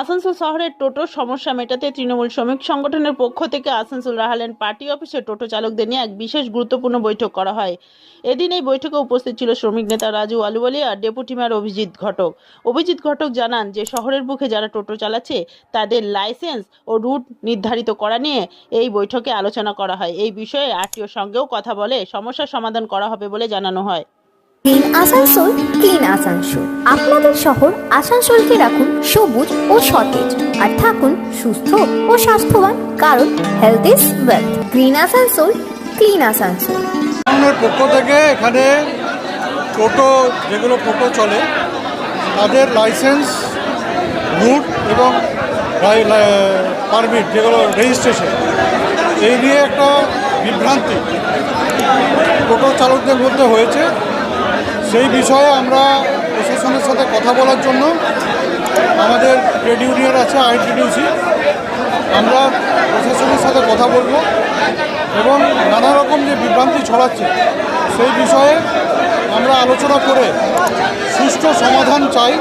আসানসোল শহরের টোটোর সমস্যা মেটাতে তৃণমূল শ্রমিক সংগঠনের পক্ষ থেকে আসানসোল রাহালেন পার্টি অফিসে টোটো চালকদের নিয়ে এক বিশেষ গুরুত্বপূর্ণ বৈঠক করা হয়। এদিন এই বৈঠকে উপস্থিত ছিল শ্রমিক নেতা রাজু আলুওয়ালিয়া আর ডেপুটি মেয়র অভিজিৎ ঘটক। অভিজিৎ ঘটক জানান যে, শহরের বুকে যারা টোটো চালাচ্ছে, তাদের লাইসেন্স ও রুট নির্ধারিত করা নিয়ে এই বৈঠকে আলোচনা করা হয়। এই বিষয়ে আরটিওর সঙ্গেও কথা বলে সমস্যার সমাধান করা হবে বলে জানানো হয়। Clean Asansol clean Asansol. আপনাদের শহর আসানসোলকে রাখুন সবুজ ও সতেজ। আর থাকুন সুস্থ ও স্বাস্থ্যবান, কারণ health is wealth green Asansol clean Asansol. পক্ষ থেকে এখানে টোটো, যেগুলো টোটো চলে, তাদের লাইসেন্স রুট এবং পারমিট যেগুলো রেজিস্ট্রেশন এই নিয়ে একটা বিভ্রান্তি। টোটো চালকদের মধ্যে হয়েছে। সেই বিষয়ে আমরা প্রশাসনের সাথে কথা বলার জন্য আমাদের ট্রেড ইউনিয়ন আছে আইটিডিউসি আমরা প্রশাসনের সাথে কথা বলব এবং নানা রকম যে বিভ্রান্তি ছড়াচ্ছে সেই বিষয়ে আমরা আলোচনা করে সুষ্ঠু সমাধান চাই,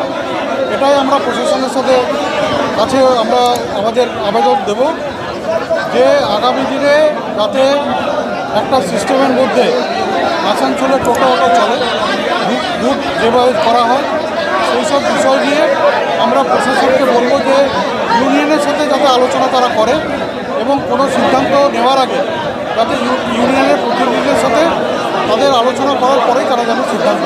এটাই আমরা প্রশাসনের সাথে কাছে আমরা আমাদের আবেদন দেব যে আগামী দিনে যাতে একটা সিস্টেমের মধ্যে আসানসোলে টোটো অটো চলে। রুট যেভাবে করা হয়, সেই সব বিষয় নিয়ে আমরা প্রশাসনকে বলব যে ইউনিয়নের সাথে যাতে আলোচনা তারা করে এবং কোনো সিদ্ধান্ত নেওয়ার আগে যাতে ইউনিয়নের প্রতিনিধিদের সাথে তাদের আলোচনা করার পরেই তারা যেন সিদ্ধান্ত